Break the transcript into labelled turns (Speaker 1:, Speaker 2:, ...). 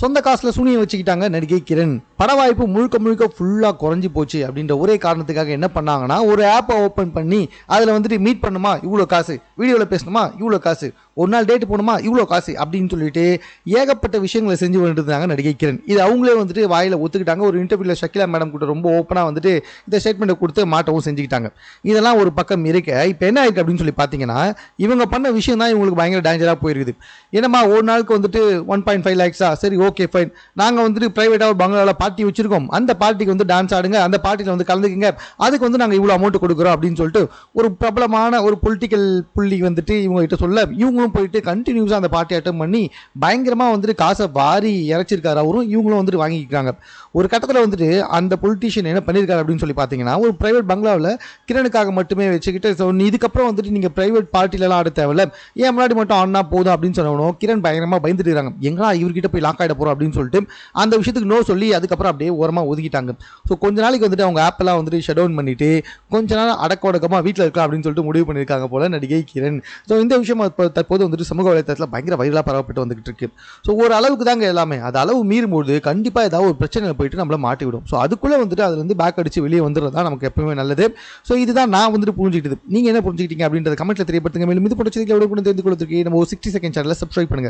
Speaker 1: சொந்த காசில் சூனியம் வச்சுக்கிட்டாங்க நடிகை கிரண். பட வாய்ப்பு முழுக்க முழுக்க ஃபுல்லாக குறைஞ்சி போச்சு அப்படின்ற ஒரே காரணத்துக்காக என்ன பண்ணாங்கன்னா ஒரு ஆப்பை ஓப்பன் பண்ணி அதில் வந்துட்டு மீட் பண்ணுமா? இவ்வளோ காசு. வீடியோவில் பேசணுமா? இவ்வளோ காசு. ஒரு நாள் டேட் போகணுமா? இவ்வளோ காசு. அப்படின்னு சொல்லிட்டு ஏகப்பட்ட விஷயங்களை செஞ்சு வந்துருந்தாங்க நடிகை கிரண். இது அவங்களே வந்துட்டு வாயில் ஒத்துக்கிட்டாங்க. ஒரு இன்டர்வியூவில் ஷக்கிலா மேடம் கூட ரொம்ப ஓப்பனாக வந்துட்டு இந்த ஸ்டேட்மெண்ட்டை கொடுத்து மாட்டவும் செஞ்சுக்கிட்டாங்க. இதெல்லாம் ஒரு பக்கம் இருக்க. இப்போ என்ன ஆயிருக்கு அப்படின்னு சொல்லி பார்த்தீங்கன்னா இவங்க பண்ண விஷயம் தான் இவங்களுக்கு பயங்கர டேஞ்சராக போயிருக்குது. என்னம்மா ஒரு நாளுக்கு வந்துட்டு ஒன் பாயிண்ட் ஃபைவ் லேக்ஸா சரி ஓகே ஃபைன் நாங்கள் வந்துட்டு ப்ரைவேட்டாக ஒரு பங்களாவில் பார்ட்டி வச்சிருக்கோம். அந்த பார்ட்டிக்கு வந்து டான்ஸ் ஆடுங்க. அந்த பார்ட்டியில் வந்து கலந்துக்குங்க. அதுக்கு வந்து நாங்கள் இவ்வளோ அமௌண்ட் கொடுக்குறோம் அப்படின்னு சொல்லிட்டு ஒரு பிரபலமான ஒரு பொலிட்டிக்கல் புள்ளி வந்துட்டு இவங்க கிட்ட சொல்ல இவங்களும் போயிட்டு கண்டினியூஸாக அந்த பார்ட்டி அட்டன் பண்ணி பயங்கரமாக வந்துட்டு காசை வாரி இறைச்சிருக்காரு அவரும். இவங்களும் வந்துட்டு வாங்கிக்கிறாங்க. ஒரு கட்டத்தில் வந்துட்டு அந்த பொலிட்டீஷியன் என்ன பண்ணியிருக்காரு அப்படின்னு சொல்லி பார்த்தீங்கன்னா ஒரு பிரைவேட் பங்களாவில் கிரணுக்காக மட்டுமே வச்சுக்கிட்டு ஸோ இதுக்கப்புறம் வந்துட்டு நீங்கள் பிரைவேட் பார்ட்டிலலாம் ஆட தேவையில்ல. ஏன் முன்னாடி மட்டும் ஆடினா போதும் அப்படின்னு சொன்னவனும் கிரண் பயங்கரமாக பயந்துட்டு இருக்காங்க. எங்களா இவர்கிட்ட போய் லாக் ஆகிட போகிறோம் அப்படின்னு சொல்லிட்டு அந்த விஷயத்துக்கு நோ சொல்லி அதுக்கப்புறம் அப்படியே ஓரமாக ஒதுக்கிட்டாங்க. ஸோ கொஞ்ச நாளைக்கு வந்துட்டு அவங்க ஆப்பெல்லாம் வந்துட்டு ஷட் டவுன் பண்ணிட்டு கொஞ்ச நாள் அடக்க ஒடக்கமாக வீட்டில் இருக்கலாம் அப்படின்னு சொல்லிட்டு முடிவு பண்ணியிருக்காங்க போல நடிகை கிரண். ஸோ இந்த விஷயம் இப்போ தற்போது வந்துட்டு சமூக வலைத்தளத்தில் பயங்கர வைரலாக பரவப்பட்டு வந்துகிட்டு இருக்கு. ஸோ ஒரு அளவுக்கு தாங்க எல்லாமே. அது அளவு மீறும்போது கண்டிப்பாக ஏதாவது ஒரு பிரச்சனையில் போயிட்டு நம்மளை மாட்டிவிடும். ஸோ அதுக்குள்ளே வந்துட்டு அதுலேருந்து பேக் அடித்து வெளியே வந்துடுறது தான் நமக்கு எப்பவுமே நல்லது. ஸோ இதுதான் நான் வந்துட்டு புரிஞ்சுக்கிட்டது. நீங்கள் என்ன புரிஞ்சுக்கிட்டீங்க அப்படின்றத கமெண்ட்டில் தெரியப்படுத்துங்க. மேலும் இது பிடிச்சதுக்கு எவ்வளோ தெரிந்து கொடுத்துருக்கீங்க நம்ம ஒரு சிக்ஸ்டி செகண்ட் சேனலில் சப்ஸ்கிரைப் பண்ணுங்க.